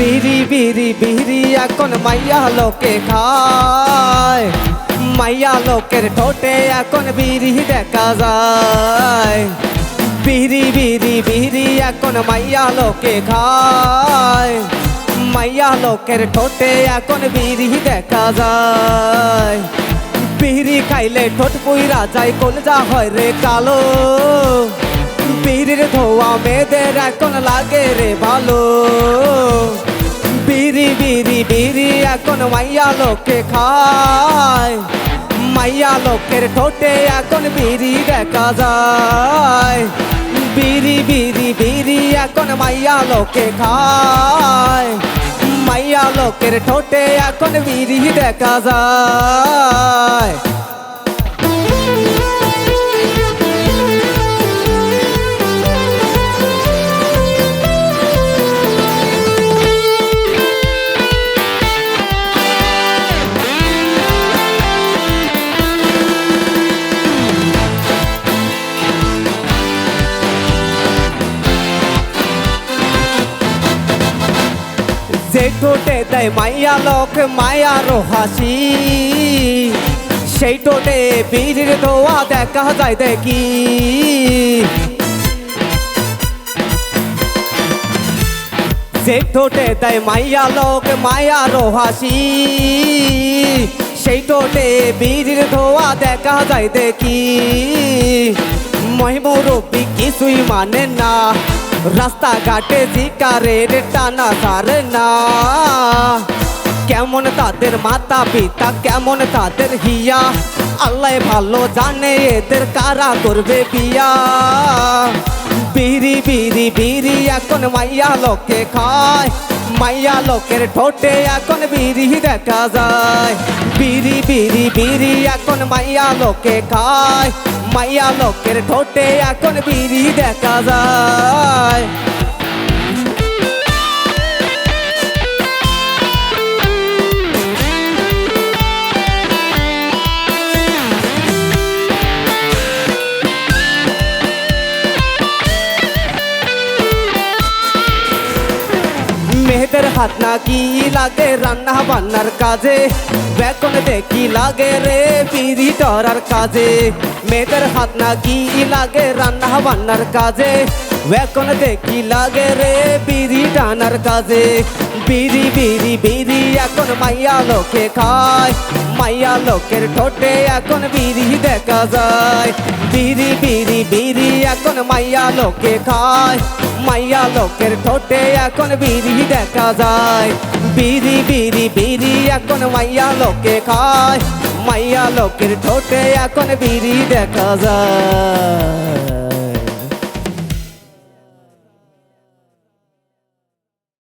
বিড়ি বিড়ি বিড়ি এখন মাইয়া লোকে খায়। মাইয়া লোকের ঠোঁটে এখন বিড়ি দেখা যায়। বিড়ি বিড়ি বিড়ি এখন মাইয়া লোকে খায়। মাইয়া লোকের ঠোঁটে এখন বিড়ি দেখা যায়। বিড়ি খাইলে ঠোঁট পুইরা যায়, কলজা হয় রে কালো। বিড়ির ধোয়া মেয়েদের এখন লাগে রে ভালো। এখন মাইয়া লোকে খায়। মাইয়া লোকের ঠোঁটে এখন বিড়ি দেখা যায়। বিড়ি বিড়ি বিড়ি এখন মাইয়া লোকে খায়। মাইয়া লোকের ঠোঁটে এখন বিড়ি দেখা যায়। যে ঠোঁটে দেয় মাইয়া লোক মায়ারও হাসি। সেই ঠোঁটে বীরের ধোয়া দেখা যায় দেখি। যে ঠোঁটে দেয় মাইয়া লোক মায়ারও হাসি। সেই ঠোঁটে বীরের ধোয়া দেখা যায় দেখি। মহিমরূপী কিছুই মানে না। রাস্তাঘাটে জিকারের টানা সারে না কেমন তাদের মাতা পিতা, কেমন তাদের হিয়া। আল্লাহ ভালো জানে এদের কারা করবে বিয়া বিড়ি বিড়ি বিড়ি এখন মাইয়া লোকে খায়। মাইয়া লোকের ঠোঁটে এখন বিড়ি দেখা যায়। বিড়ি বিড়ি বিড়ি এখন মাইয়া লোকে খায়। মাইয়া লোকের ঠোঁটে এখন বিড়ি দেখা যায়। মেয়েদের হাত না কি লাগে রান্না বান্নার কাজে? বেতন দেখি লাগে রে পিড়ি টরার কাজে? মেয়েদের হাত না কি লাগে রান্না বান্নার কাজে? বেকন দেখি লাগে রে বিড়ি টানার কাজে বিড়ি বিড়ি বিড়ি এখন মাইয়া লোকে খায় মাইয়া লোকের ঠোঁটে এখন বিড়ি দেখা যায় বিড়ি বিড়ি বিড়ি এখন মাইয়া লোকে খায় মাইয়া লোকের ঠোঁটে এখন বিড়ি দেখা যায় বিড়ি বিড়ি বিড়ি এখন মাইয়া লোকে খায় মাইয়া লোকের ঠোঁটে এখন বিড়ি দেখা যায়